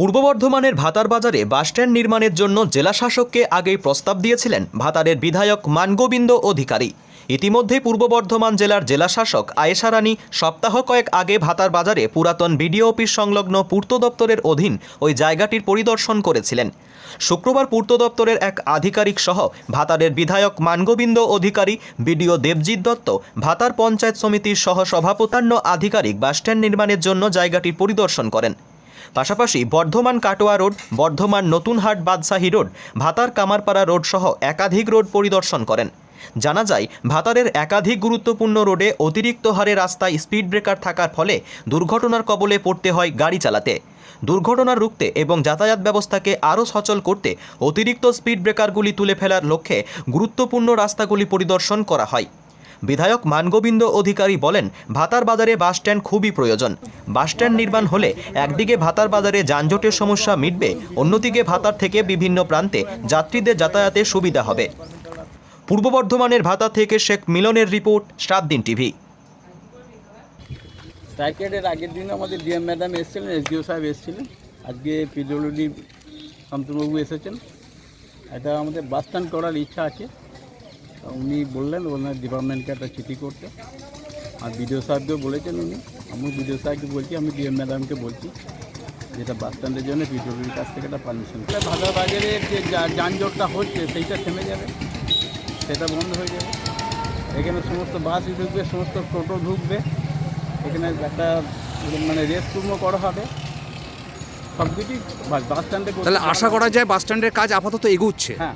পূর্ব বর্ধমানের ভাতার বাজারে বাসস্ট্যান্ড নির্মাণের জন্য জেলা শাসককে আগেই প্রস্তাব দিয়েছিলেন ভাতারের বিধায়ক মানগোবিন্দ অধিকারী। ইতিমধ্যে পূর্ব বর্ধমান জেলার জেলা শাসক আয়েশা রানী সপ্তাহ কয়েক আগে ভাতার বাজারে পুরাতন বিডিও অফিস সংলগ্ন পূর্ত দপ্তরের অধীন ওই জায়গাটির পরিদর্শন করেছিলেন। শুক্রবার পূর্ত দপ্তরের এক আধিকারিক সহ ভাতারের বিধায়ক মানগোবিন্দ অধিকারী, বিডিও দেবজিৎ দত্ত, ভাতার পঞ্চায়েত সমিতির সহ সভাপতান্য আধিকারিক বাসস্ট্যান্ড নির্মাণের জন্য জায়গাটির পরিদর্শন করেন। পাশাপাশি বর্ধমান কাটোয়া রোড, বর্ধমান নতুনহাট বাদশাহী রোড, ভাতার কামারপাড়া রোড সহ একাধিক রোড পরিদর্শন করেন। জানা যায়, ভাতারের একাধিক গুরুত্বপূর্ণ রোডে অতিরিক্ত হারে রাস্তায় স্পিড ব্রেকার থাকার ফলে দুর্ঘটনার কবলে পড়তে হয় গাড়ি চালাতে। দুর্ঘটনা রুখতে এবং যাতায়াত ব্যবস্থাকে আরও সচল করতে অতিরিক্ত স্পিড ব্রেকারগুলি তুলে ফেলার লক্ষ্যে গুরুত্বপূর্ণ রাস্তাগুলি পরিদর্শন করা হয়। বিধায়ক মানগোবিন্দ অধিকারী বলেন, ভাতার বাজারে বাসস্ট্যান্ড খুবই প্রয়োজন। বাসস্ট্যান্ড নির্মাণ হলে একদিকে ভাতার বাজারে যানজটের সমস্যা মিটবে, অন্যদিকে ভাতার থেকে বিভিন্ন প্রান্তে যাত্রীদের যাতায়াতে সুবিধা হবে। পূর্ব বর্ধমানের ভাতা থেকে শেখ মিলনের রিপোর্ট সাত দিন টিভি। স্ট্রাইকের আগের দিন আমাদের ডিএম ম্যাডাম এসেছিলেন, এসডিও সাহেব এসেছিলেন। আজকে পিডব্লিউডি শান্তনুবাবু এসেছেন। এটা আমাদের বাস স্ট্যান্ড করার ইচ্ছা আছে। উনি বললেন ওনার ডিপার্টমেন্টকে একটা চিঠি করতে। আর বিডিও সাহেবকেও বলেছেন উনি। আমি বিডিও সাহেবকে বলছি আমি ডিএম ম্যাডামকে বলছি যেটা বাস স্ট্যান্ডের জন্য পিডব্লিউডির কাছ থেকে একটা পারমিশন ভাজা বাজারে যে যা- যানজটটা হচ্ছে সেইটা থেমে যাবে। সেটা বন্ধ হয়ে যাবে। এখানে সমস্ত বাস ঢুকবে সমস্ত টোটো ঢুকবে। এখানে একটা মানে রেস্ট রুমও করা হবে। সব কিছুই বাস স্ট্যান্ডে তাহলে আশা করা যায় বাস স্ট্যান্ডের কাজ আপাতত এগুচ্ছে। হ্যাঁ।